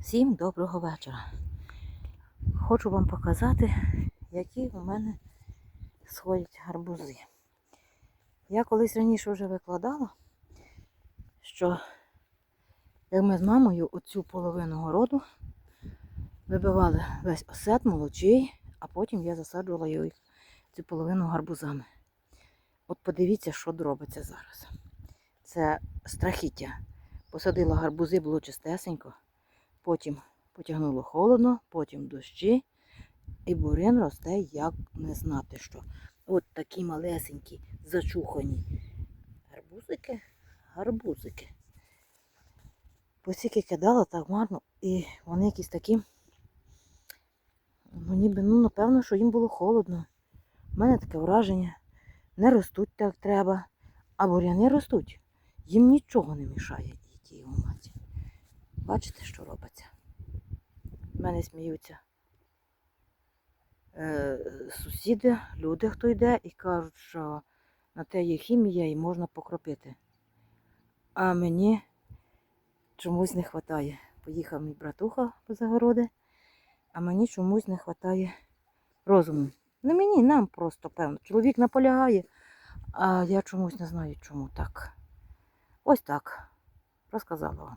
Всім доброго вечора. Хочу вам показати, які у мене сходять гарбузи. Я колись раніше вже викладала, що як ми з мамою оцю половину городу вибивали весь осет, молочий, а потім я засаджувала її цю половину гарбузами. От подивіться, що робиться зараз. Це страхіття. Посадила гарбузи, було чистесенько. Потім потягнуло холодно, потім дощі, і бурин росте, як не знати що. От такі малесенькі, зачухані гарбузики, гарбузики. Посіки кидала так марно, і вони якісь такі, ну ніби, ну, напевно, що їм було холодно. У мене таке враження. Не ростуть так треба, а буряни ростуть. Їм нічого не мішає його маті. Бачите, що робиться? В мене сміються е, сусіди, люди, хто йде, і кажуть, що на те є хімія і можна покропити. А мені чомусь не вистачає. Поїхав мій братуха по загороди, а мені чомусь не вистачає розуму. Не мені, нам просто певно. Чоловік наполягає, а я чомусь не знаю, чому так. Ось так. Розказала вам.